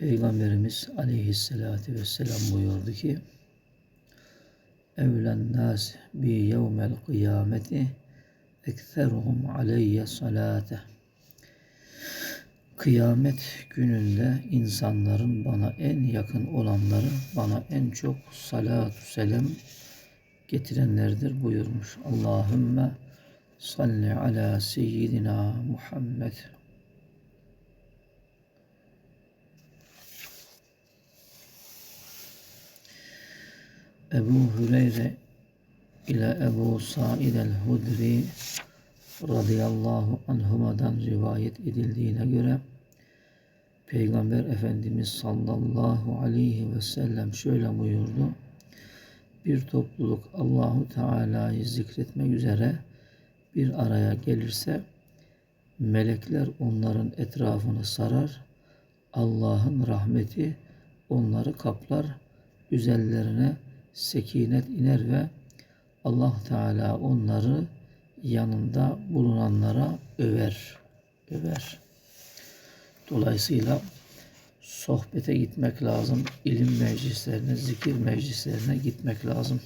Peygamberimiz aleyhissalatü vesselam buyurdu ki Evlen nas bi yevmel kıyameti ekseruhum aleyye salate Kıyamet gününde insanların bana en yakın olanları bana en çok salatu selam getirenlerdir buyurmuş. Allahümme salli ala seyyidina Muhammed Ebu Hüreyre ile Ebu Said el-Hudri radıyallahu anhumadan rivayet edildiğine göre Peygamber Efendimiz sallallahu aleyhi ve sellem şöyle buyurdu. Bir topluluk Allahu Teala'yı zikretmek üzere bir araya gelirse melekler onların etrafını sarar. Allah'ın rahmeti onları kaplar. Üzerlerine sekinet iner ve Allah Teala onları yanında bulunanlara över. Över. Dolayısıyla sohbete gitmek lazım. ilim meclislerine, zikir meclislerine gitmek lazım.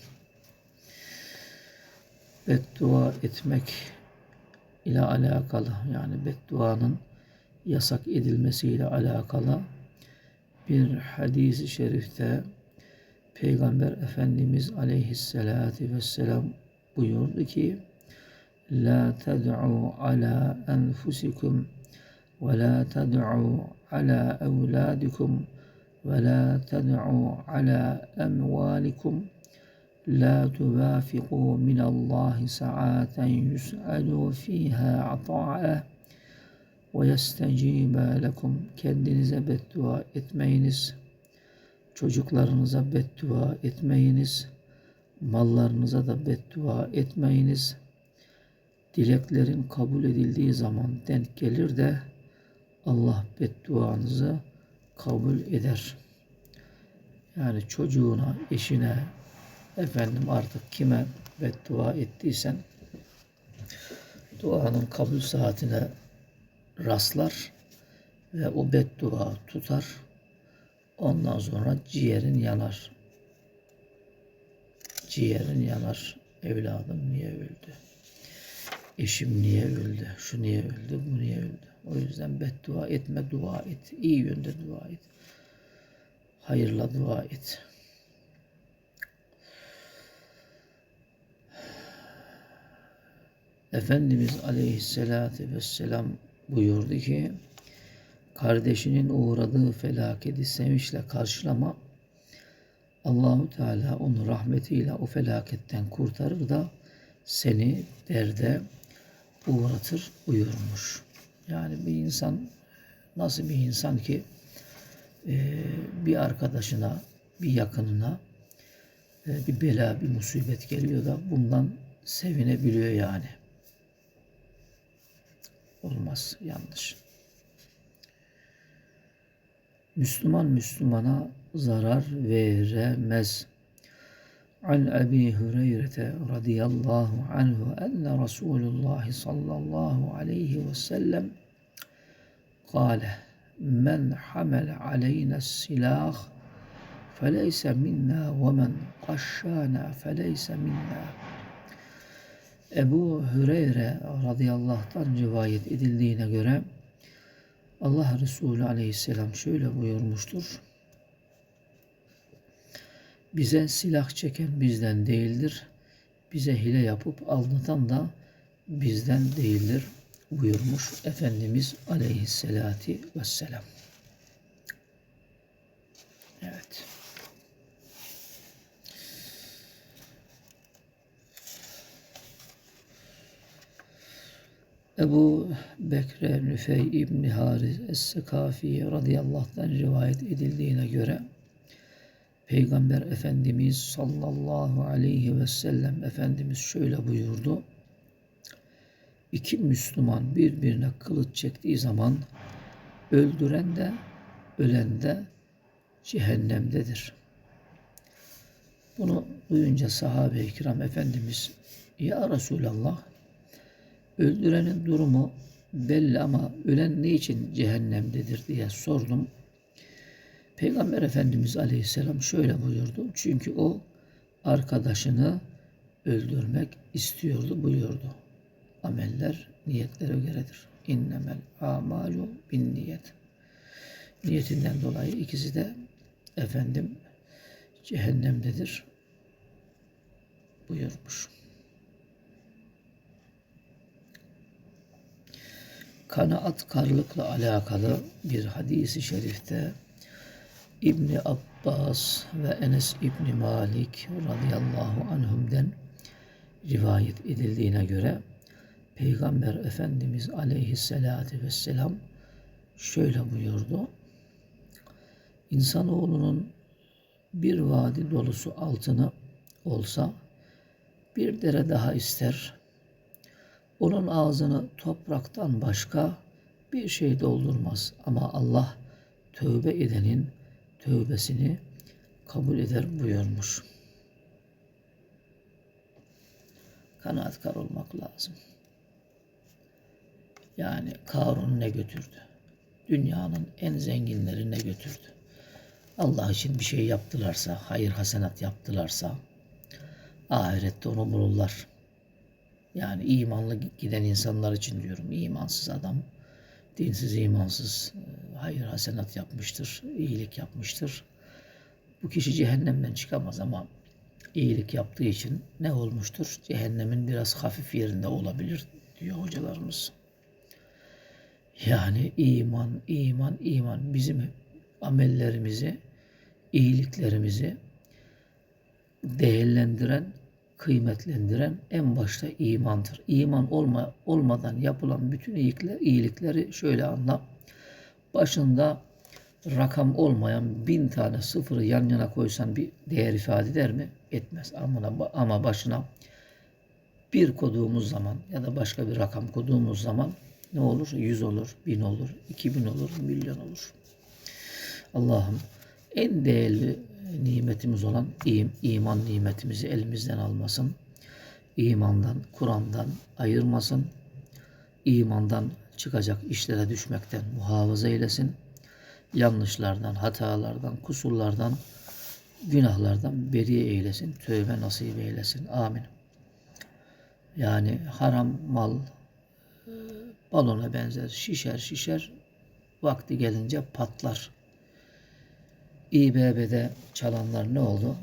Beddua etmek ile alakalı yani bedduanın yasak edilmesiyle alakalı bir hadisi şerifte Peygamber Efendimiz aleyhissalatu vesselam buyurdu ki La ted'u ala enfusikum ve la ted'u ala evladikum ve la ted'u ala emvalikum لا توافقوا من الله ساعة يسأل فيها عطاءه ويستجيب لكم kendinize beddua etmeyiniz çocuklarınıza beddua etmeyiniz mallarınıza da beddua etmeyiniz dileklerin kabul edildiği zaman denk gelir de Allah bedduanızı kabul eder. Yani çocuğuna, eşine, efendim artık kime beddua ettiysen duanın kabul saatine rastlar ve o beddua tutar. Ondan sonra ciğerin yanar. Ciğerin yanar. Evladım niye öldü? Eşim niye öldü? Şu niye öldü? Bu niye öldü? O yüzden beddua etme, dua et. İyi yönde dua et. Hayırla dua et. Efendimiz Aleyhisselatü Vesselam buyurdu ki kardeşinin uğradığı felaketi sevinçle karşılama Allahu Teala onu rahmetiyle o felaketten kurtarır da seni derde uğratır buyurmuş. Yani bir insan nasıl bir insan ki e, bir arkadaşına, bir yakınına e, bir bela, bir musibet geliyor da bundan sevinebiliyor yani. Olmaz, yanlış. Müslüman Müslümana zarar veremez. An Ebi Hureyre radıyallahu anhu enne Resulullah sallallahu aleyhi ve sellem kâle men hamel aleyna silah feleyse minna ve men kaşşana feleyse minna. Ebu Hüreyre radıyallahu anh rivayet edildiğine göre Allah Resulü aleyhisselam şöyle buyurmuştur. Bize silah çeken bizden değildir. Bize hile yapıp aldatan da bizden değildir buyurmuş Efendimiz aleyhissalatu vesselam. Ebu Bekre Nüfey İbni Haris Es-Sekafi radıyallahu anh rivayet edildiğine göre Peygamber Efendimiz sallallahu aleyhi ve sellem Efendimiz şöyle buyurdu. İki Müslüman birbirine kılıç çektiği zaman öldüren de ölen de cehennemdedir. Bunu duyunca sahabe-i kiram Efendimiz Ya Resulallah öldürenin durumu belli ama ölen ne için cehennemdedir diye sordum. Peygamber Efendimiz Aleyhisselam şöyle buyurdu. Çünkü o arkadaşını öldürmek istiyordu buyurdu. Ameller niyetlere göredir. İnnemel amalu bin niyet. Niyetinden dolayı ikisi de efendim cehennemdedir buyurmuş. Kanaatkarlıkla alakalı bir hadisi şerifte İbni Abbas ve Enes İbni Malik radıyallahu anhum'den rivayet edildiğine göre Peygamber Efendimiz aleyhissalatü vesselam şöyle buyurdu. İnsanoğlunun bir vadi dolusu altını olsa bir dere daha ister. Onun ağzını topraktan başka bir şey doldurmaz. Ama Allah tövbe edenin tövbesini kabul eder buyurmuş. Kanaatkar olmak lazım. Yani Karun ne götürdü? Dünyanın en zenginleri ne götürdü? Allah için bir şey yaptılarsa, hayır hasenat yaptılarsa ahirette onu bulurlar. Yani imanlı giden insanlar için diyorum. imansız adam, dinsiz, imansız, e, hayır hasenat yapmıştır, iyilik yapmıştır. Bu kişi cehennemden çıkamaz ama iyilik yaptığı için ne olmuştur? Cehennemin biraz hafif yerinde olabilir diyor hocalarımız. Yani iman, iman, iman bizim amellerimizi, iyiliklerimizi değerlendiren, kıymetlendiren en başta imandır. İman olma, olmadan yapılan bütün iyilikler, iyilikleri şöyle anla. Başında rakam olmayan bin tane sıfırı yan yana koysan bir değer ifade eder mi? Etmez. Ama, ama başına bir koduğumuz zaman ya da başka bir rakam koduğumuz zaman ne olur? Yüz olur, bin olur, iki bin olur, milyon olur. Allah'ım en değerli nimetimiz olan iman nimetimizi elimizden almasın. İmandan, Kur'an'dan ayırmasın. İmandan çıkacak işlere düşmekten muhafaza eylesin. Yanlışlardan, hatalardan, kusurlardan, günahlardan beri eylesin. Tövbe nasip eylesin. Amin. Yani haram mal balona benzer. Şişer şişer vakti gelince patlar. İBB'de çalanlar ne oldu?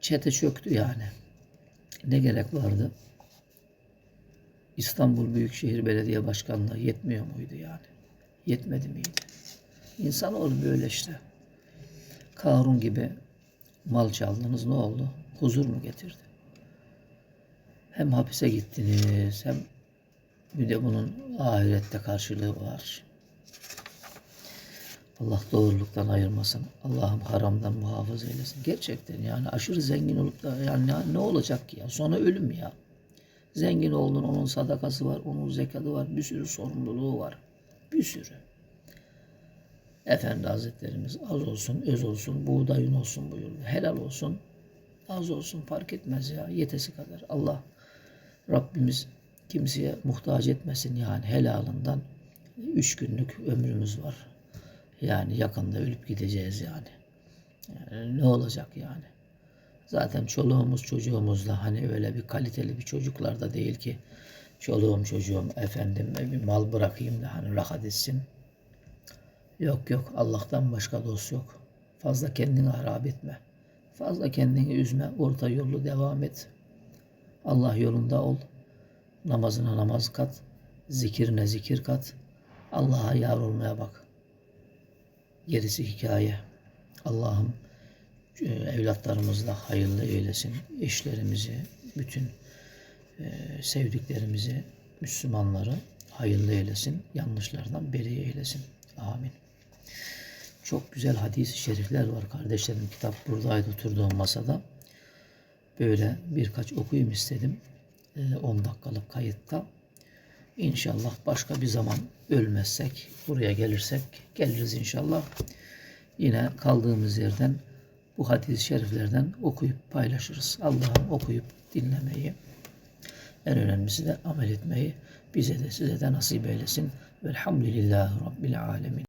Çete çöktü yani. Ne gerek vardı? İstanbul Büyükşehir Belediye Başkanlığı yetmiyor muydu yani? Yetmedi miydi? İnsanoğlu böyle işte. Karun gibi mal çaldınız ne oldu? Huzur mu getirdi? Hem hapise gittiniz hem bir de bunun ahirette karşılığı var. Allah doğruluktan ayırmasın. Allah'ım haramdan muhafaza eylesin. Gerçekten yani aşırı zengin olup da yani ne, ne olacak ki ya? Sonra ölüm ya. Zengin oldun onun sadakası var, onun zekatı var, bir sürü sorumluluğu var. Bir sürü. Efendi Hazretlerimiz az olsun, öz olsun, buğdayın olsun buyurdu. Helal olsun, az olsun fark etmez ya. Yetesi kadar. Allah Rabbimiz kimseye muhtaç etmesin yani helalından. Üç günlük ömrümüz var. Yani yakında ölüp gideceğiz yani. yani ne olacak yani? Zaten çoluğumuz çocuğumuz da hani öyle bir kaliteli bir çocuklar da değil ki çoluğum çocuğum efendim bir mal bırakayım da hani rahat etsin. Yok yok Allah'tan başka dost yok. Fazla kendini harap etme. Fazla kendini üzme. Orta yolu devam et. Allah yolunda ol. Namazına namaz kat. Zikirine zikir kat. Allah'a yar olmaya bak. Gerisi hikaye. Allah'ım e, evlatlarımızla hayırlı eylesin. Eşlerimizi, bütün e, sevdiklerimizi, Müslümanları hayırlı eylesin. Yanlışlardan beri eylesin. Amin. Çok güzel hadis-i şerifler var kardeşlerim. Kitap buradaydı oturduğum masada. Böyle birkaç okuyayım istedim. 10 e, dakikalık kayıtta. İnşallah başka bir zaman ölmezsek, buraya gelirsek geliriz inşallah. Yine kaldığımız yerden bu hadis-i şeriflerden okuyup paylaşırız. Allah'ım okuyup dinlemeyi, en önemlisi de amel etmeyi bize de size de nasip eylesin. Velhamdülillahi Rabbil Alemin.